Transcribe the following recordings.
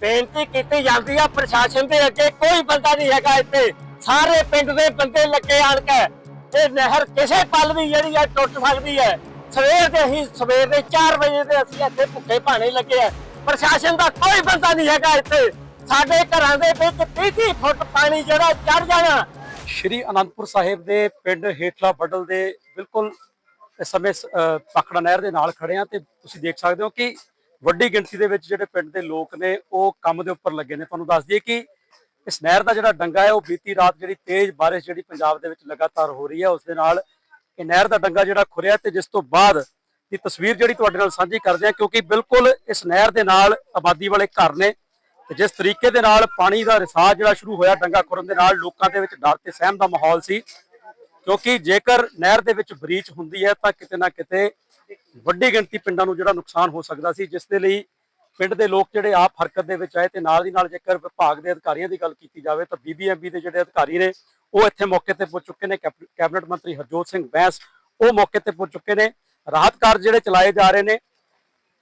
ਬੇਨਤੀ ਕੀਤੀ ਜਾਂਦੀ ਆ ਪ੍ਰਸ਼ਾਸਨ ਦੇ ਅੱਗੇ ਕੋਈ ਬੰਦਾ ਨਹੀਂ ਹੈਗਾ ਇੱਥੇ। ਸਾਰੇ ਪਿੰਡ ਦੇ ਬੰਦੇ ਲੱਗੇ ਆਣ ਕੇ। ਇਹ ਨਹਿਰ ਕਿਸੇ ਪਲ ਵੀ ਜਿਹੜੀ ਆ ਟੁੱਟ ਸਕਦੀ ਹੈ। ਸਵੇਰ ਦੇ ਹੀ ਸਵੇਰ ਦੇ 4 ਵਜੇ ਦੇ ਅਸੀਂ ਇੱਥੇ ਭੁੱਖੇ ਭਾਣੇ ਲੱਗੇ ਆ। ਪ੍ਰਸ਼ਾਸਨ ਦਾ ਕੋਈ ਬੰਦਾ ਨਹੀਂ ਹੈਗਾ ਇੱਥੇ। ਸਾਡੇ ਘਰਾਂ ਦੇ ਵਿੱਚ 30 ਫੁੱਟ ਪਾਣੀ ਜਿਹੜਾ ਚੜ ਜਾਣਾ। ਸ਼੍ਰੀ ਅਨੰਦਪੁਰ ਸਾਹਿਬ ਦੇ ਪਿੰਡ ਹੇਠਲਾ ਬਡਲ ਦੇ ਬਿਲਕੁਲ ਇਸ ਸਮੇਂ ਅਹ, ਨਹਿਰ ਦੇ ਨਾਲ ਖੜੇ ਆ ਤੇ ਤੁਸੀਂ ਦੇਖ ਸਕਦੇ ਹੋ ਕਿ ਵੱਡੀ ਗਿਣਤੀ ਦੇ ਵਿੱਚ ਜਿਹੜੇ ਪਿੰਡ ਦੇ ਲੋਕ ਨੇ, ਉਹ ਕੰਮ ਦੇ ਉੱਪਰ ਲੱਗੇ ਨੇ। ਤੁਹਾਨੂੰ ਦੱਸ ਦਈਏ ਕਿ ਇਸ ਨਹਿਰ ਦਾ ਜਿਹੜਾ ਡੰਗਾ ਹੈ, ਉਹ ਬੀਤੀ ਰਾਤ ਜਿਹੜੀ ਤੇਜ਼ ਬਾਰਿਸ਼ ਜਿਹੜੀ ਪੰਜਾਬ ਦੇ ਵਿੱਚ ਲਗਾਤਾਰ ਹੋ ਰਹੀ ਹੈ, ਉਸ ਦੇ ਨਾਲ ਇਹ ਨਹਿਰ ਦਾ ਡੰਗਾ ਜਿਹੜਾ ਖੁਰਿਆ ਤੇ ਜਿਸ ਤੋਂ ਬਾਅਦ ਦੀ ਤਸਵੀਰ ਜਿਹੜੀ ਤੁਹਾਡੇ ਨਾਲ ਸਾਂਝੀ ਕਰਦੇ ਹਾਂ, ਕਿਉਂਕਿ ਬਿਲਕੁਲ ਇਸ ਨਹਿਰ ਦੇ ਨਾਲ ਆਬਾਦੀ ਵਾਲੇ ਘਰ ਨੇ ਤੇ ਜਿਸ ਤਰੀਕੇ ਦੇ ਨਾਲ ਪਾਣੀ ਦਾ ਰਿਸਾਅ ਜਿਹੜਾ ਸ਼ੁਰੂ ਹੋਇਆ ਡੰਗਾ ਖੁਰਨ ਦੇ ਨਾਲ, ਲੋਕਾਂ ਦੇ ਵਿੱਚ ਡਰ ਤੇ ਸਹਿਮ ਦਾ ਮਾਹੌਲ ਸੀ। ਕਿਉਂਕਿ ਜੇਕਰ ਨਹਿਰ ਦੇ ਵਿੱਚ ਬਰੀਚ ਹੁੰਦੀ ਹੈ, ਤਾਂ ਕਿਤੇ ਨਾ ਕਿਤੇ ਵੱਡੀ ਗਿਣਤੀ ਪਿੰਡਾਂ ਨੂੰ ਜਿਹੜਾ ਨੁਕਸਾਨ ਹੋ ਸਕਦਾ ਸੀ, ਜਿਸ ਦੇ ਲਈ ਪਿੰਡ ਦੇ ਲੋਕ ਜਿਹੜੇ ਆਪ ਹਰਕਤ ਦੇ ਵਿੱਚ ਆਏ ਤੇ ਨਾਲ ਦੀ ਨਾਲ ਜੇਕਰ ਵਿਭਾਗ ਦੇ ਅਧਿਕਾਰੀਆਂ ਦੀ ਗੱਲ ਕੀਤੀ ਜਾਵੇ ਤਾਂ ਬੀਬੀਐਮਬੀ ਦੇ ਜਿਹੜੇ ਅਧਿਕਾਰੀ ਨੇ, ਉਹ ਇੱਥੇ ਮੌਕੇ ਤੇ ਪਹੁੰਚ ਚੁੱਕੇ ਨੇ। ਕੈਬ- ਕੈਬਨਿਟ ਮੰਤਰੀ ਹਰਜੋਤ ਸਿੰਘ ਬੈਂਸ, ਉਹ ਮੌਕੇ ਤੇ ਪਹੁੰਚ ਚੁੱਕੇ ਨੇ। ਰਾਹਤ ਕਾਰਜ ਜਿਹੜੇ ਚਲਾਏ ਜਾ ਰਹੇ ਨੇ,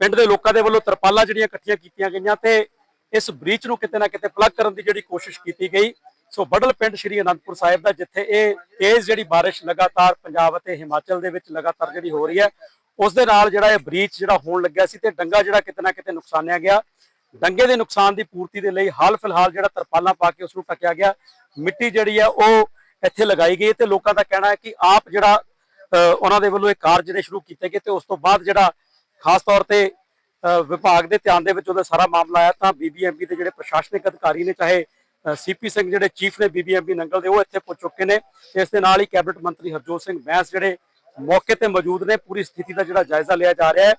ਪਿੰਡ ਦੇ ਲੋਕਾਂ ਦੇ ਵੱਲੋਂ ਤਰਪਾਲਾਂ ਜਿਹੜੀਆਂ ਇਕੱਠੀਆਂ ਕੀਤੀਆਂ ਗਈਆਂ ਤੇ ਇਸ ਬ੍ਰੀਚ ਨੂੰ ਕਿਤੇ ਨਾ ਕਿਤੇ ਪਲੱਗ ਕਰਨ ਦੀ ਜਿਹੜੀ ਕੋਸ਼ਿਸ਼ ਕੀਤੀ ਗਈ। ਸੋ ਬਡਲ ਪਿੰਡ ਸ਼੍ਰੀ ਅਨੰਦਪੁਰ ਸਾਹਿਬ ਦਾ, ਜਿੱਥੇ ਇਹ ਤੇਜ਼ ਜਿਹੜੀ ਬਾਰਿਸ਼ ਲਗਾਤਾਰ ਪੰਜਾਬ ਅਤੇ ਹਿਮਾਚਲ ਦੇ ਵਿੱਚ ਲਗਾਤਾਰ ਜਿਹੜੀ ਹੋ ਰਹੀ ਹੈ ਉਸ ਦੇ ਨਾਲ ਜਿਹੜਾ ਇਹ ਬ੍ਰੀਚ ਜਿਹੜਾ ਹੋਣ ਲੱਗਿਆ ਸੀ ਤੇ ਡੰਗਾ ਜਿਹੜਾ ਕਿਤੇ ਨਾ ਕਿਤੇ ਨੁਕਸਾਨਿਆ ਗਿਆ। ਡੰਗੇ ਦੇ ਨੁਕਸਾਨ ਦੀ ਪੂਰਤੀ ਦੇ ਲਈ ਹਾਲ ਫਿਲਹਾਲ ਜਿਹੜਾ ਤਰਪਾਲਾਂ ਪਾ ਕੇ ਉਸ ਨੂੰ ਟਕਿਆ ਗਿਆ। ਮਿੱਟੀ ਜਿਹੜੀ ਹੈ ਉਹ ਇੱਥੇ ਲਗਾਈ ਗਈ ਤੇ ਲੋਕਾਂ ਦਾ ਕਹਿਣਾ ਹੈ ਕਿ ਆਪ ਜਿਹੜਾ ਉਹਨਾਂ ਦੇ ਵੱਲੋਂ ਇਹ ਕਾਰਜ ਜਿਹੜੇ ਸ਼ੁਰੂ ਕੀਤੇ ਗਏ ਤੇ ਉਸ ਤੋਂ ਬਾਅਦ ਜਿਹੜਾ ਖਾਸ ਤੌਰ ਤੇ ਵਿਭਾਗ ਦੇ ਧਿਆਨ ਦੇ ਵਿੱਚ ਉਹਦਾ ਸਾਰਾ ਮਾਮਲਾ ਆਇਆ ਤਾਂ ਬੀਬੀਐਮਬੀ ਦੇ ਜਿਹੜੇ ਪ੍ਰਸ਼ਾਸਨਿਕ ਅਧਿਕਾਰੀ ਨੇ ਚਾਹੇ ਸੀਪੀ ਸਿੰਘ ਜਿਹੜੇ ਚੀਫ ਨੇ ਬੀਬੀਐਮਬੀ ਨੰਗਲ ਦੇ ਉਹ ਇੱਥੇ ਪਹੁੰਚ ਚੁੱਕੇ ਨੇ ਤੇ ਇਸ ਦੇ ਨਾਲ ਹੀ ਕੈਬਨਿਟ ਮੰਤਰੀ ਹਰਜੋਤ ਸਿੰਘ ਬੈਂਸ ਜਿਹੜੇ ਮੌਕੇ ਤੇ ਮੌਜੂਦ ਨੇ, ਪੂਰੀ ਸਥਿਤੀ ਦਾ ਜਿਹੜਾ ਜਾਇਜ਼ਾ ਲਿਆ ਜਾ ਰਿਹਾ ਹੈ।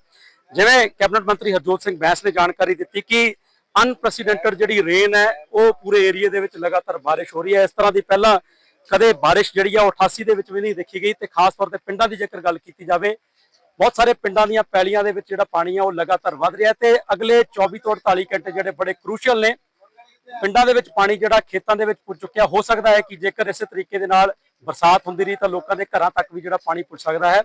ਜਿਵੇਂ ਕੈਬਨਿਟ ਮੰਤਰੀ ਹਰਜੋਤ ਸਿੰਘ ਬੈਂਸ ਨੇ ਜਾਣਕਾਰੀ ਦਿੱਤੀ ਕਿ ਅਨਪ੍ਰੈਸੀਡੈਂਟਡ ਜਿਹੜੀ ਰੇਨ ਹੈ, ਉਹ ਪੂਰੇ ਏਰੀਆ ਦੇ ਵਿੱਚ ਲਗਾਤਾਰ ਬਾਰਿਸ਼ ਹੋ ਰਹੀ ਹੈ। ਇਸ ਤਰ੍ਹਾਂ ਦੀ ਪਹਿਲਾਂ ਕਦੇ ਬਾਰਿਸ਼ ਜਿਹੜੀ ਆ, ਉਹ 88 ਦੇ ਵਿੱਚ ਵੀ ਨਹੀਂ ਦੇਖੀ ਗਈ ਤੇ ਖਾਸ ਤੌਰ ਤੇ ਪਿੰਡਾਂ ਦੀ ਜੇਕਰ ਗੱਲ ਕੀਤੀ ਜਾਵੇ, ਬਹੁਤ ਸਾਰੇ ਪਿੰਡਾਂ ਦੀਆਂ ਪੈਲੀਆਂ ਦੇ ਵਿੱਚ ਜਿਹੜਾ ਪਾਣੀ ਆ, ਉਹ ਲਗਾਤਾਰ ਵੱਧ ਰਿਹਾ ਤੇ ਅਗਲੇ 24 ਤੋਂ 48 ਘੰਟੇ ਜਿਹੜੇ ਬੜੇ ਕ੍ਰੂਸ਼ੀਅਲ ਨੇ, ਪਿੰਡਾਂ ਦੇ ਵਿੱਚ ਪਾਣੀ ਜਿਹੜਾ ਖੇਤਾਂ ਦੇ ਵਿੱਚ ਪੁੱਜ ਚੁੱਕਿਆ, ਹੋ ਸਕਦਾ ਹੈ ਕਿ ਜੇਕਰ ਇਸੇ ਤਰੀਕੇ ਦੇ ਨਾਲ ਬਰਸਾਤ ਹੁੰਦੀ ਰਹੀ ਤਾਂ ਲੋਕਾਂ ਦੇ ਘਰਾਂ ਤੱਕ ਵੀ ਜਿਹੜਾ ਪਾਣੀ ਪੁੱਜ ਸਕਦਾ ਹੈ।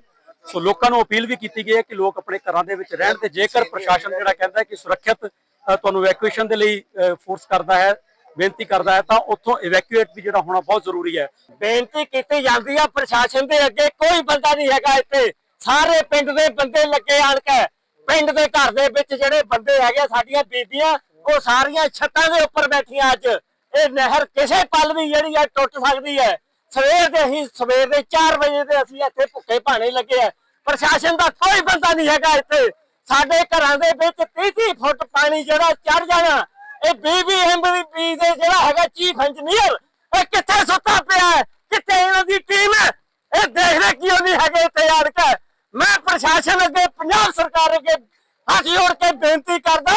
ਸੋ ਲੋਕਾਂ ਨੂੰ ਅਪੀਲ ਵੀ ਕੀਤੀ ਗਈ ਹੈ ਕਿ ਲੋਕ ਆਪਣੇ ਘਰਾਂ ਦੇ ਵਿੱਚ ਰਹਿਣ ਤੇ ਜੇਕਰ ਪ੍ਰਸ਼ਾਸਨ ਜਿਹੜਾ ਕਹਿੰਦਾ ਹੈ ਕਿ ਸੁਰੱਖਿਅਤ ਤੁਹਾਨੂੰ ਇਵੈਕੂਏਸ਼ਨ ਦੇ ਲਈ ਫੋਰਸ ਕਰਦਾ ਹੈ, ਬੇਨਤੀ ਕਰਦਾ ਹੈ, ਤਾਂ ਉੱਥੋਂ ਇਵੈਕੂਏਟ ਵੀ ਜਿਹੜਾ ਹੋਣਾ ਬਹੁਤ ਜ਼ਰੂਰੀ ਹੈ। ਬੇਨਤੀ ਕੀਤੀ ਜਾਂਦੀ ਹੈ ਪ੍ਰਸ਼ਾਸਨ ਦੇ ਅੱਗੇ, ਕੋਈ ਬੰਦਾ ਨਹੀਂ ਹੈਗਾ ਇੱਥੇ। ਸਾਰੇ ਪਿੰਡ ਦੇ ਬੰਦੇ ਲੱਗੇ ਆਣ ਕੇ, ਪਿੰਡ ਦੇ ਘਰ ਦੇ ਵਿੱਚ ਜਿਹੜੇ ਬੰਦੇ ਹੈਗੇ ਸਾਡੀਆਂ ਬੀਬੀਆਂ, ਉਹ ਸਾਰੀਆਂ ਛੱਤਾਂ ਦੇ ਉੱਪਰ ਬੈਠੀਆਂ ਅੱਜ। ਇਹ ਨਹਿਰ ਕਿਸੇ ਪਲ ਵੀ ਜਿਹੜੀ ਹੈ ਟੁੱਟ ਸਕਦੀ ਹੈ। ਸਵੇਰ ਦੇ ਅਸੀਂ, ਸਵੇਰ ਦੇ 4 ਵਜੇ ਦੇ ਅਸੀਂ ਇੱਥੇ ਭੁੱਖੇ ਭਾਣੇ ਲੱਗੇ ਆ। ਪ੍ਰਸ਼ਾਸਨ ਦਾ ਕੋਈ ਬੰਦਾ ਨਹੀਂ ਹੈਗਾ ਇੱਥੇ। ਸਾਡੇ ਘਰਾਂ ਦੇ ਵਿੱਚ 30 ਫੁੱਟ ਪਾਣੀ ਜਿਹੜਾ ਚੜ ਜਾਣਾ, ਇਹ ਬੀਬੀਐਮਬੀ ਦੇ ਜਿਹੜਾ ਹੈਗਾ ਚੀਫ ਇੰਜੀਨੀਅਰ, ਇਹ ਕਿੱਥੇ ਸੁੱਤਾ ਪਿਆ ਹੈ? ਕਿੱਥੇ ਇਹਨਾਂ ਦੀ ਟੀਮ ਹੈ? ਇਹ ਦੇਖਦੇ ਕਿਉਂ ਨਹੀਂ ਹੈਗੇ ਇੱਥੇ ਆੜ ਕੇ? ਮੈਂ ਪ੍ਰਸ਼ਾਸਨ ਅੱਗੇ, ਪੰਜਾਬ ਸਰਕਾਰ ਅੱਗੇ ਹੱਥ ਜੋੜ ਕੇ ਬੇਨਤੀ ਕਰਦਾ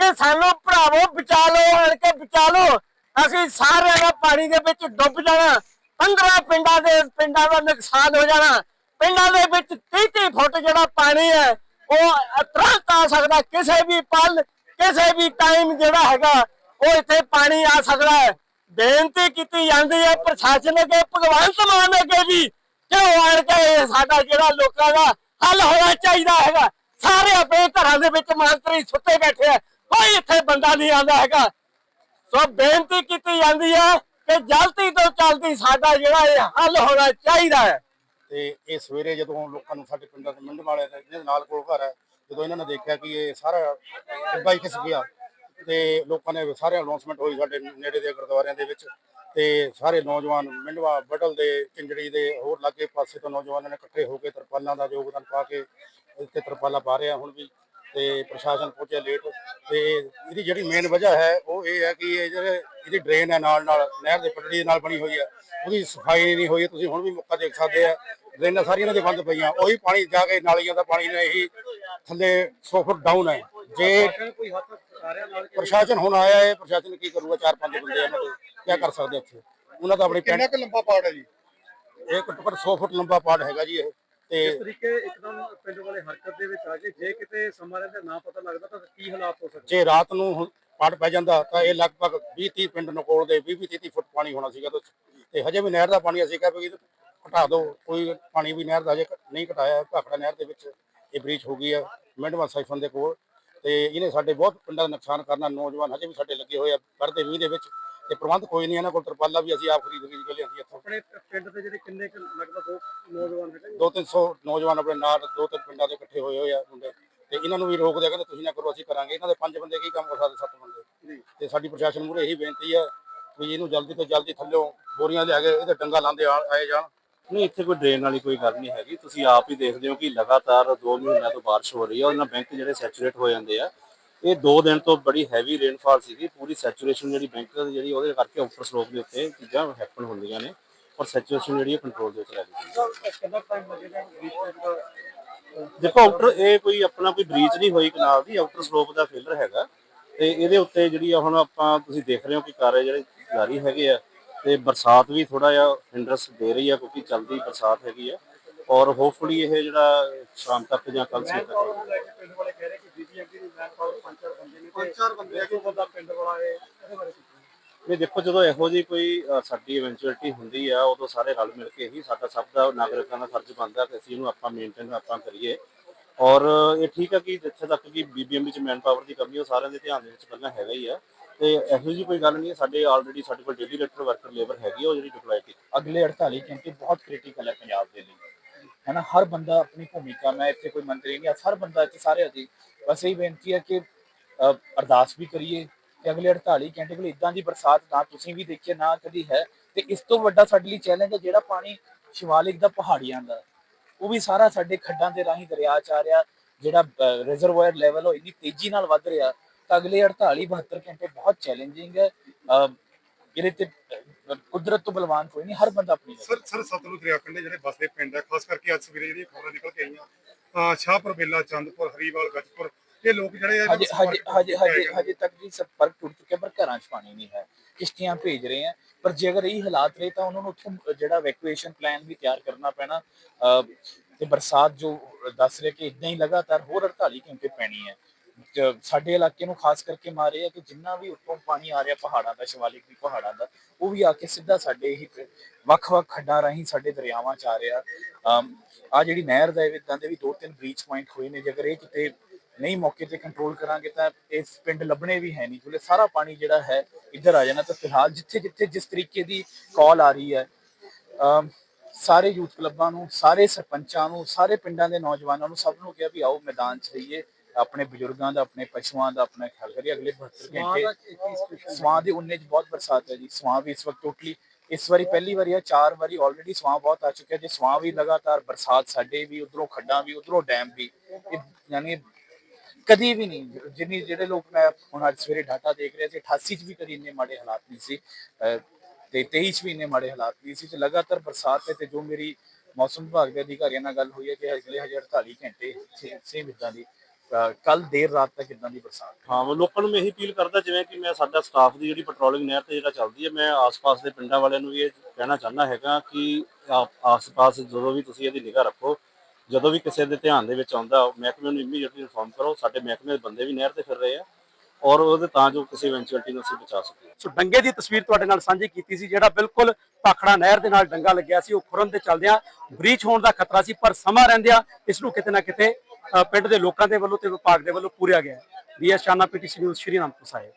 ਕਿ ਸਾਨੂੰ ਭਰਾਵੋ ਬਚਾ ਲਓ, ਆਣ ਕੇ ਬਚਾ ਲਓ। ਅਸੀਂ ਸਾਰਿਆਂ ਦਾ ਪਾਣੀ ਦੇ ਵਿੱਚ ਡੁੱਬ ਜਾਣਾ। 15 ਪਿੰਡਾਂ ਦੇ ਪਿੰਡਾਂ ਦਾ ਨੁਕਸਾਨ ਹੋ ਜਾਣਾ। ਪਿੰਡਾਂ ਦੇ ਵਿੱਚ 30 ਫੁੱਟ ਜਿਹੜਾ ਪਾਣੀ ਹੈ, ਉਹ ਤੁਰੰਤ ਆ ਸਕਦਾ। ਕਿਸੇ ਵੀ ਪਲ, ਕਿਸੇ ਵੀ ਟਾਈਮ ਜਿਹੜਾ ਹੈਗਾ, ਉਹ ਇੱਥੇ ਪਾਣੀ ਆ ਸਕਦਾ ਹੈ। ਬੇਨਤੀ ਕੀਤੀ ਜਾਂਦੀ ਹੈ ਪ੍ਰਸ਼ਾਸਨ ਅੱਗੇ, ਭਗਵੰਤ ਮਾਨ ਅੱਗੇ ਵੀ, ਕਿ ਉਹ ਆਣ ਕੇ ਇਹ ਸਾਡਾ ਜਿਹੜਾ ਲੋਕਾਂ ਦਾ ਹੱਲ ਹੋਣਾ ਚਾਹੀਦਾ ਹੈਗਾ। ਸਾਰੇ ਆਪਣੇ ਘਰਾਂ ਦੇ ਵਿੱਚ ਮੰਤਰੀ ਸੁੱਤੇ ਬੈਠੇ ਆ। ਕੋਈ ਇੱਥੇ ਬੰਦਾ ਨਹੀਂ ਆਉਂਦਾ ਹੈਗਾ। ਸੋ ਬੇਨਤੀ ਕੀਤੀ ਜਾਂਦੀ ਹੈ ਕਿ ਜਲਦੀ ਤੋਂ ਜਲਦੀ ਸਾਡਾ ਜਿਹੜਾ ਇਹ ਹੱਲ ਹੋਣਾ ਚਾਹੀਦਾ ਹੈ। ਤੇ ਇਹ ਸਵੇਰੇ ਜਦੋਂ ਲੋਕਾਂ ਨੂੰ ਸਾਡੇ ਪਿੰਡਾਂ ਦੇ ਮਿੰਡ ਵਾਲੇ ਜਿਹਦੇ ਨਾਲ ਕੋਲ ਘਰ ਹੈ, ਜਦੋਂ ਇਹਨਾਂ ਨੇ ਦੇਖਿਆ ਕਿ ਇਹ ਸਾਰਾ ਟਿੱਬਾ ਹੀ ਖਿਸ ਗਿਆ, ਤੇ ਲੋਕਾਂ ਨੇ ਸਾਰੇ ਅਨਾਉਂਸਮੈਂਟ ਹੋਈ ਸਾਡੇ ਨੇੜੇ ਦੇ ਗੁਰਦੁਆਰਿਆਂ ਦੇ ਵਿੱਚ, ਤੇ ਸਾਰੇ ਨੌਜਵਾਨ ਮਿੰਡਵਾ, ਬਟਲ ਦੇ ਚਿੰਜੜੀ ਦੇ, ਹੋਰ ਲਾਗੇ ਪਾਸੇ ਤੋਂ ਨੌਜਵਾਨਾਂ ਨੇ ਇਕੱਠੇ ਹੋ ਕੇ ਤਰਪਾਲਾਂ ਦਾ ਯੋਗਦਾਨ ਪਾ ਕੇ ਇੱਥੇ ਤਰਪਾਲਾਂ ਪਾ ਰਹੇ ਹੁਣ ਵੀ। ਤੇ ਪ੍ਰਸ਼ਾਸਨ ਪਹੁੰਚਿਆ ਲੇਟ ਤੇ ਇਹਦੀ ਜਿਹੜੀ ਮੇਨ ਵਜ੍ਹਾ ਹੈ ਉਹ ਇਹ ਹੈ ਕਿ ਇਹ ਜਿਹੜੇ ਇਹਦੀ ਡਰੇਨ ਹੈ ਨਾਲ ਨਾਲ ਨਹਿਰ ਦੇ ਪਟੜੀ ਦੇ ਨਾਲ ਬਣੀ ਹੋਈ ਹੈ। ਉਹਦੀ ਸਫ਼ਾਈ ਨਹੀਂ ਹੋਈ ਤੁਸੀਂ ਹੁਣ ਵੀ ਮੌਕਾ ਦੇਖ ਸਕਦੇ ਆ। ਡਰੇਨਾਂ ਸਾਰੀਆਂ ਦੇ ਬੰਦ ਪਈਆਂ। ਉਹੀ ਪਾਣੀ ਜਾ ਕੇ ਨਾਲੀਆਂ ਦਾ ਪਾਣੀ ਨੇ ਇਹੀ ਥੱਲੇ 100 ਫੁੱਟ ਡਾਊਨ ਹੈ। ਜੇ ਪ੍ਰਸ਼ਾਸਨ ਹੁਣ ਆਇਆ ਹੈ ਪ੍ਰਸ਼ਾਸਨ ਕੀ ਕਰੂਗਾ? ਚਾਰ ਪੰਜ ਬੰਦੇ ਇਹਨਾਂ ਦੇ ਕੀ ਕਰ ਸਕਦੇ ਇੱਥੇ? ਉਹਨਾਂ ਦਾ ਆਪਣੀ ਕਿੰਨਾ ਕੁ ਲੰਬਾ ਪਾੜ ਹੈ ਜੀ? ਇਹ ਘੱਟੋ ਘੱਟ 100 ਫੁੱਟ ਲੰਬਾ ਪਾੜ ਹੈਗਾ ਜੀ ਇਹ। ਤੇ ਇਸ ਤਰੀਕੇ ਇੱਕਦਮ ਪਿੰਡ ਵਾਲੇ ਹਰਕਤ ਦੇ ਵਿੱਚ ਆ ਜੇ ਜੇ ਕਿਤੇ ਸਮਾਂ ਰਹਿੰਦਾ ਨਾ ਪਤਾ ਲੱਗਦਾ ਤਾਂ ਕੀ ਹਾਲਾਤ ਹੋ ਸਕਦੇ? ਜੇ ਰਾਤ ਨੂੰ ਹੁਣ ਪਾੜ ਪੈ ਜਾਂਦਾ ਤਾਂ ਇਹ ਲਗਭਗ 20 30 ਪਿੰਡ ਨਕੋਲ ਦੇ 20 20 30 ਫੁੱਟ ਪਾਣੀ ਹੋਣਾ ਸੀਗਾ। ਤੇ ਹਜੇ ਵੀ ਨਹਿਰ ਦਾ ਪਾਣੀ ਅਸੀਂ ਕਿਹਾ ਵੀ ਇਹਨੂੰ ਘਟਾ ਦਿਓ ਕੋਈ ਪਾਣੀ ਵੀ ਨਹਿਰ ਦਾ ਹਜੇ ਘ- ਨਹੀਂ ਘਟਾਇਆ ਭਾਖੜਾ ਨਹਿਰ ਦੇ ਵਿੱਚ ਇਹ ਬ੍ਰੀਚ ਹੋ ਗਈ ਹੈ ਮਿੰਡਵਾ ਸਾਈਫਨ ਦੇ ਕੋਲ। ਤੇ ਇਹਨੇ ਸਾਡੇ ਬਹੁਤ ਪਿੰਡਾਂ ਦਾ ਨੁਕਸਾਨ ਕਰਨਾ ਨੌਜਵਾਨ ਹਜੇ ਵੀ ਸਾਡੇ ਲੱਗੇ ਹੋਏ ਆ ਪਰਦੇ ਮੀਂਹ ਦੇ ਵਿੱਚ। ਤੇ ਪ੍ਰਬੰਧ ਕੋਈ ਨਹੀਂ ਇਹਨਾਂ ਕੋਲ ਤਰਪਾਲਾਂ ਵੀ ਅਸੀਂ ਆਪ ਖਰੀਦ ਖਰੀਦ ਕੇ ਲਿਆਂਦੀ ਇੱਥੋਂ। ਆਪਣੇ ਪਿੰਡ ਦੇ ਜਿਹੜੇ ਕਿੰਨੇ ਕੁ ਦੋ ਨੌਜਵਾਨ ਹੈਗੇ ਦੋ ਤਿੰਨ ਸੌ ਨੌਜਵਾਨ ਆਪਣੇ ਨਾਲ ਦੋ ਤਿੰਨ ਪਿੰਡਾਂ ਦੇ ਇਕੱਠੇ ਹੋਏ ਹੋਏ ਆ ਮੁੰਡੇ। ਤੇ ਇਹਨਾਂ ਨੂੰ ਵੀ ਰੋਕਦੇ ਆ ਕਹਿੰਦੇ ਤੁਸੀਂ ਨਾ ਕਰੋ ਅਸੀਂ ਕਰਾਂਗੇ। ਇਹਨਾਂ ਦੇ ਪੰਜ ਬੰਦੇ ਕੀ ਕੰਮ ਕਰ ਸਕਦੇ ਸੱਤ ਬੰਦੇ। ਤੇ ਸਾਡੀ ਪ੍ਰਸ਼ਾਸਨ ਮੂਹਰੇ ਇਹੀ ਬੇਨਤੀ ਹੈ ਵੀ ਇਹਨੂੰ ਜਲਦੀ ਤੋਂ ਜਲਦੀ ਥੱਲਿਓ ਬੋਰੀਆਂ ਲਿਆ ਕੇ ਇਹਦੇ ਡੰਗਾ ਲਾਉਂਦੇ ਆ- ਆਏ ਜਾਣ। ਨਹੀਂ ਇੱਥੇ ਕੋਈ ਡਰੇਨ ਵਾਲੀ ਕੋਈ ਗੱਲ ਨਹੀਂ ਹੈਗੀ। ਤੁਸੀਂ ਆਪ ਹੀ ਦੇਖਦੇ ਹੋ ਕਿ ਲਗਾਤਾਰ 2 ਮਹੀਨਿਆਂ ਤੋਂ ਬਾਰਿਸ਼ ਹੋ ਰਹੀ ਹੈ ਉਹਨਾਂ ਬੈਂਕ ਜਿਹੜੇ ਸੈਚੂਰੇਟ ਹੋ ਜਾਂਦੇ ਆ ਇਹ 2 ਦਿਨ ਤੋਂ ਬੜੀ ਹੈਵੀ ਰੇਨਫਾਲ ਸੀਗੀ ਪੂਰੀ ਸੈਚੂਰੇਸ਼ਨ ਜਿਹੜੀ ਬੈਂਕ ਦੀ ਜਿਹੜੀ ਉਹਦੇ ਕਰਕੇ ਉੱਪਰ ਸਲੋਪ ਦੇ ਉੱਤੇ ਚੀਜ਼ਾਂ ਹੈਪਨ ਹੁੰਦੀਆਂ ਨੇ ਔਰ ਸੈਚੂਰੇਸ਼ਨ ਜਿਹੜੀ ਕੰਟਰੋਲ ਦੇ ਵਿੱਚ ਲੈ ਗਈ ਦੇਖੋ ਆਊਟਰ ਇਹ ਕੋਈ ਆਪਣਾ ਕੋਈ ਬ੍ਰੀਚ ਨਹੀਂ ਹੋਈ ਕਨਾਲ ਦੀ ਆਊਟਰ ਸਲੋਪ ਦਾ ਫੇਲਰ ਹੈਗਾ। ਤੇ ਇਹਦੇ ਉੱਤੇ ਜਿਹੜੀ ਹੁਣ ਆਪਾਂ ਤੁਸੀਂ ਦੇਖ ਰਹੇ ਹੋ ਕਿ ਕਾਰੇ ਜਿਹੜੇ ਜਾਰੀ ਹੈਗੇ ਆ ਤੇ ਬਰਸਾਤ ਵੀ ਥੋੜਾ ਜਿਹਾ ਹਿੰਡਰਸ ਦੇ ਰਹੀ ਆ ਕਿਉਂਕਿ ਚੱਲਦੀ ਬਰਸਾਤ ਹੈਗੀ ਆ। ਔਰ ਹੋਪਫੁਲੀ ਇਹ ਜਿਹੜਾ ਸ਼ਾਮ ਤੱਕ ਜਾਂ ਕੱਲ ਤੱਕ ਪਿੰਡ ਵਾਲੇ ਕਹਿ ਰਹੇ ਕਿ ਬੀਬੀਐਮਪੀ ਦੀ ਮੈਨ ਪਾਵਰ ਪੰਜ ਚਾਰ ਬੰਦੇ ਨੇ ਪੰਜ ਚਾਰ ਬੰਦੇ ਆ ਬੰਦਾ ਪਿੰਡ ਵਾਲਾ ਇਹ ਇਹਦੇ ਬਾਰੇ ਕੀ ਇਹ ਦੇਖੋ ਜਦੋਂ ਇਹੋ ਜੀ ਕੋਈ ਅ, ਸਾਡੀ ਇਵੈਂਚੁਅਲਿਟੀ ਹੁੰਦੀ ਆ ਉਦੋਂ ਸਾਰੇ ਰਲ ਮਿਲ ਕੇ ਹੀ ਸਾਡਾ ਸਭ ਦਾ ਨਾਗਰਿਕਾਂ ਦਾ ਫਰਜ਼ ਬਣਦਾ ਕਿ ਅਸੀਂ ਇਹਨੂੰ ਆਪਾਂ ਮੇਨਟੇਨ ਆਪਾਂ ਕਰੀਏ। ਔਰ ਇਹ ਠੀਕ ਆ ਕਿ ਜਿੱਥੇ ਤੱਕ ਕਿ ਬੀਬੀਐਮਬੀ ਚ ਮੈਨ ਪਾਵਰ ਦੀ ਕਮੀ ਉਹ ਸਾਰਿਆਂ ਦੇ ਧਿਆਨ ਦੇ ਵਿੱਚ ਪਹਿਲਾਂ ਹੈਗਾ ਹੀ ਆ। ਤੇ ਇਹੋ ਜੀ ਕੋਈ ਗੱਲ ਨਹੀਂ ਹੈ ਸਾਡੇ ਆਲਰੇਡੀ ਸਾਡੇ ਕੋਲ ਡੇਲੀ ਰੇਟਰ ਵਰਕਰ ਲੇਬਰ ਹੈਗੀ ਆ ਉਹ ਜਿਹੜੀ ਡਿਪਲੋਏ ਕੀਤੀ। ਅਗਲੇ 48 ਘੰਟੇ ਬਹੁਤ ਕ੍ਰਿਟੀਕਲ ਹੈ ਪੰਜਾਬ ਦੇ ਲਈ। ਹਨਾ ਹਰ ਬੰਦਾ ਆਪਣੀ ਭੂਮਿਕਾ ਮੈਂ ਇੱਥੇ ਕੋਈ ਮੰਤਰੀ ਨਹੀਂ ਹਰ ਬੰਦਾ ਇੱਥੇ ਸਾਰੇ ਅਸੀਂ ਬਸ ਇਹੀ ਬੇਨਤੀ ਹੈ ਕਿ ਅਰਦਾਸ ਵੀ ਕਰੀਏ ਕਿ ਅਗਲੇ 48 ਘੰਟੇ ਕੋਲ ਇਦਾਂ ਦੀ ਬਰਸਾਤ ਨਾ ਤੁਸੀਂ ਵੀ ਦੇਖਿਆ ਨਾ ਕਦੀ ਹੈ। ਤੇ ਇਸ ਤੋਂ ਵੱਡਾ ਸਾਡੇ ਲਈ ਚੈਲੰਜ ਹੈ ਜਿਹੜਾ ਪਾਣੀ ਸ਼ਿਵਾਲਿਕ ਦਾ ਪਹਾੜੀਆਂ ਦਾ। ਉਹ ਵੀ ਸਾਰਾ ਸਾਡੇ ਖੱਡਾਂ ਦੇ ਰਾਹੀਂ ਦਰਿਆ ਚ ਆ ਰਿਹਾ ਜਿਹੜਾ ਰਿਜ਼ਰਵਾਇਰ ਲੈਵਲ ਉਹ ਇੰਨੀ ਤੇਜ਼ੀ ਨਾਲ ਵੱਧ ਰਿਹਾ ਤਾਂ ਅਗਲੇ 48 72 ਘੰਟੇ ਬਹੁਤ ਚੈਲੰਜਿੰਗ ਹੈ। ਅ, ਇਹਦੇ ਤੇ ਅ, ਕੁਦਰਤ ਤੋਂ ਬਲਵਾਨ ਕੋਈ ਨਹੀਂ ਹਰ ਬੰਦਾ ਆਪਣੀ ਜਗ੍ਹਾ ਸਰ ਸਰ ਸਤਲੁਜ ਦਰਿਆ ਕੰਢੇ ਜਿਹੜੇ ਬਸਦੇ ਪਿੰਡ ਆ ਖਾਸ ਕਰਕੇ ਅੱਜ ਸਵੇਰੇ ਜਿਹੜੀਆਂ ਖਬਰਾਂ ਨਿਕਲ ਕੇ ਆਈਆਂ ਅਹ ਸ਼ਾਹਪੁਰ ਬੇਲਾ ਚੰਦਪੁਰ ਹਰੀਵਾਲ ਗੱਜਪੁਰ ਇਹ ਲੋਕ ਜਿਹੜੇ ਆ ਹਜੇ ਹਜੇ ਹਜੇ ਹਜੇ ਹਜੇ ਤੱਕ ਜੀ ਸੰਪਰਕ ਟੁੱਟ ਚੁੱਕਿਆ ਪਰ ਘਰਾਂ 'ਚ ਪਾਣੀ ਨਹੀਂ ਹੈ ਕਿਸ਼ਤੀਆਂ ਭੇਜ ਰਹੇ ਆ ਪਰ ਜੇ ਅਗਰ ਇਹ ਹਾਲਾਤ ਰਹੇ ਤਾਂ ਉਹਨਾਂ ਨੂੰ ਉੱਥੋਂ ਜਿਹੜਾ ਇਵੈਕੂਏਸ਼ਨ ਪਲਾਨ ਵੀ ਤਿਆਰ ਕਰਨਾ ਪੈਣਾ ਅਹ, ਤੇ ਬਰਸਾਤ ਜੋ ਦੱਸ ਰਹੇ ਕਿ ਇਦਾਂ ਹੀ ਲਗਾਤਾਰ ਹੋਰ 48 ਘੰਟੇ ਪੈਣੀ ਹੈ ਜ- ਸਾਡੇ ਇਲਾਕੇ ਨੂੰ ਖਾਸ ਕਰਕੇ ਮਾਰੇ ਆ ਕਿ ਜਿੰਨਾ ਵੀ ਉੱਤੋਂ ਪਾਣੀ ਆ ਰਿਹਾ ਪਹਾੜਾਂ ਦਾ, ਸ਼ਿਵਾਲਿਕ ਦੀ ਪਹਾੜਾਂ ਦਾ, ਉਹ ਵੀ ਆ ਕੇ ਸਿੱਧਾ ਸਾਡੇ ਹੀ ਵੱਖ-ਵੱਖ ਖੱਡਾਂ ਰਾਹੀਂ ਸਾਡੇ ਦਰਿਆਵਾਂ 'ਚ ਆ ਰਿਹਾ। ਆ ਜਿਹੜੀ ਨਹਿਰ ਦਾ ਇਦਾਂ ਦੇ ਵੀ ਦੋ ਤਿੰਨ ਬ੍ਰੀਚ ਪੁਆਇੰਟ ਹੋਏ ਨੇ, ਜੇਕਰ ਇਹ ਕਿਤੇ ਨਹੀਂ ਮੌਕੇ ਤੇ ਕੰਟਰੋਲ ਕਰਾਂਗੇ ਤਾਂ ਇਸ ਪਿੰਡ ਲੱਭਣੇ ਵੀ ਹੈ ਨਹੀਂ। ਕਿਉਂਕਿ ਸਾਰਾ ਪਾਣੀ ਜਿਹੜਾ ਹੈ ਇੱਧਰ ਆ ਜਾਣਾ ਤਾਂ ਫਿਲਹਾਲ ਜਿੱਥੇ ਜਿੱਥੇ ਜਿਸ ਤਰੀਕੇ ਦੀ ਕਾਲ ਆ ਰਹੀ ਹੈ, ਅਮ, ਸਾਰੇ ਯੂਥ ਕਲੱਬਾਂ ਨੂੰ, ਸਾਰੇ ਸਰਪੰਚਾਂ ਨੂੰ, ਸਾਰੇ ਪਿੰਡਾਂ ਦੇ ਨੌਜਵਾਨਾਂ ਨੂੰ ਸਭ ਨੂੰ ਕਿਹਾ ਵੀ ਆਓ ਮੈਦਾਨ 'ਚ ਰਹੀਏ। ਆਪਣੇ ਬਜ਼ੁਰਗਾਂ ਦਾ ਆਪਣੇ ਪਸ਼ੂਆਂ ਦਾ ਆਪਣਾ ਖਿਆਲ ਕਰੀਏ ਅਗਲੇ 72 ਘੰਟੇ ਸਵਾਂ ਦੇ 19 ਚ ਬਹੁਤ ਬਰਸਾਤ ਹੈ ਜੀ ਸਵਾਂ ਵੀ ਇਸ ਵਕਤ ਟੋਟਲੀ ਇਸ ਵਾਰੀ ਪਹਿਲੀ ਵਾਰੀ ਹੈ ਚਾਰ ਵਾਰੀ ਆਲਰੇਡੀ ਸਵਾਂ ਬਹੁਤ ਆ ਚੁੱਕਿਆ ਜੇ ਸਵਾਂ ਵੀ ਲਗਾਤਾਰ ਬਰਸਾਤ ਸਾਡੇ ਵੀ ਉਧਰੋਂ ਖੱਡਾਂ ਵੀ ਉਧਰੋਂ ਡੈਮ ਵੀ ਯਾਨੀ ਕਦੀ ਵੀ ਨਹੀਂ ਜਿੰਨੀ ਜਿਹੜੇ ਲੋਕ ਮੈਂ ਹੁਣ ਅੱਜ ਸਵੇਰੇ ਡਾਟਾ ਦੇਖ ਰਿਹਾ ਸੀ 88 ਚ ਵੀ ਕਦੀ ਇੰਨੇ ਮਾੜੇ ਹਾਲਾਤ ਨਹੀਂ ਸੀ ਤੇ 23 ਚ ਵੀ ਇੰਨੇ ਮਾੜੇ ਹਾਲਾਤ ਨਹੀਂ ਸੀ ਤੇ ਲਗਾਤਾਰ ਬਰਸਾਤ ਹੈ ਤੇ ਜੋ ਮੇਰੀ ਮੌਸਮ ਵਿਭਾਗ ਦੇ ਅਧਿਕਾਰੀਆਂ ਨਾਲ ਗੱਲ ਹੋਈ ਹੈ ਕਿ ਅਗਲੇ ਹਜੇ 48 ਘੰਟੇ ਸੇਮ ਇਦਾਂ ਦੀ ਕੱਲ ਦੇਰ ਰਾਤ ਤੱਕ ਇਦਾਂ ਦੀ ਬਰਸਾਤ ਹਾਂ। ਮੈਂ ਲੋਕਾਂ ਨੂੰ ਮੈਂ ਇਹੀ ਅਪੀਲ ਕਰਦਾ ਜਿਵੇਂ ਕਿ ਮੈਂ ਸਾਡਾ ਸਟਾਫ ਦੀ ਜਿਹੜੀ ਪੈਟਰੋਲਿੰਗ ਨਹਿਰ ਤੇ ਜਿਹੜਾ ਚੱਲਦੀ ਹੈ ਮੈਂ ਆਸ-ਪਾਸ ਦੇ ਪਿੰਡਾਂ ਵਾਲਿਆਂ ਨੂੰ ਵੀ ਇਹ ਕਹਿਣਾ ਚਾਹੁੰਦਾ ਹੈਗਾ ਕਿ ਆਸ-ਪਾਸ ਜਦੋਂ ਵੀ ਤੁਸੀਂ ਇਹਦੀ ਨਿਗਾਹ ਰੱਖੋ ਜਦੋਂ ਵੀ ਕਿਸੇ ਦੇ ਧਿਆਨ ਦੇ ਵਿੱਚ ਆਉਂਦਾ ਮਹਿਕਮੇ ਨੂੰ ਇਮੀਡੀਏਟਲੀ ਇਨਫੋਰਮ ਕਰੋ ਸਾਡੇ ਮਹਿਕਮੇ ਦੇ ਬੰਦੇ ਵੀ ਨਹਿਰ ਤੇ ਫਿਰ ਰਹੇ ਆ ਔਰ ਉਹਦੇ ਤਾਂ ਜੋ ਕਿਸੇ ਇਵੈਂਚੁਅਲਿਟੀ ਨੂੰ ਅਸੀਂ ਬਚਾ ਸਕੀਏ। ਸੋ ਡੰਗੇ ਦੀ ਤਸਵੀਰ ਤੁਹਾਡੇ ਨਾਲ ਸਾਂਝੀ ਕੀਤੀ ਸੀ ਜਿਹੜਾ ਬਿਲਕੁਲ ਭਾਖੜਾ ਨਹਿਰ ਦੇ ਨਾਲ ਡੰਗਾ ਲੱਗਿਆ ਸੀ ਉਹ ਖੁਰਨ ਤੇ ਚੱਲਦਿਆਂ ਬ੍ਰੀਚ ਹੋਣ ਦਾ ਖਤਰਾ ਸੀ ਪਰ ਸਮਾਂ ਰਹਿੰਦਿਆਂ ਇਸ ਨੂੰ ਕਿਤੇ ਨਾ ਕਿਤੇ ਪਿੰਡ ਦੇ ਲੋਕਾਂ ਦੇ ਵੱਲੋਂ ਤੇ ਵਿਭਾਗ ਦੇ ਵੱਲੋਂ ਪੂਰਿਆ ਗਿਆ BS Chana PTC news, Shri Anandpur Sahib.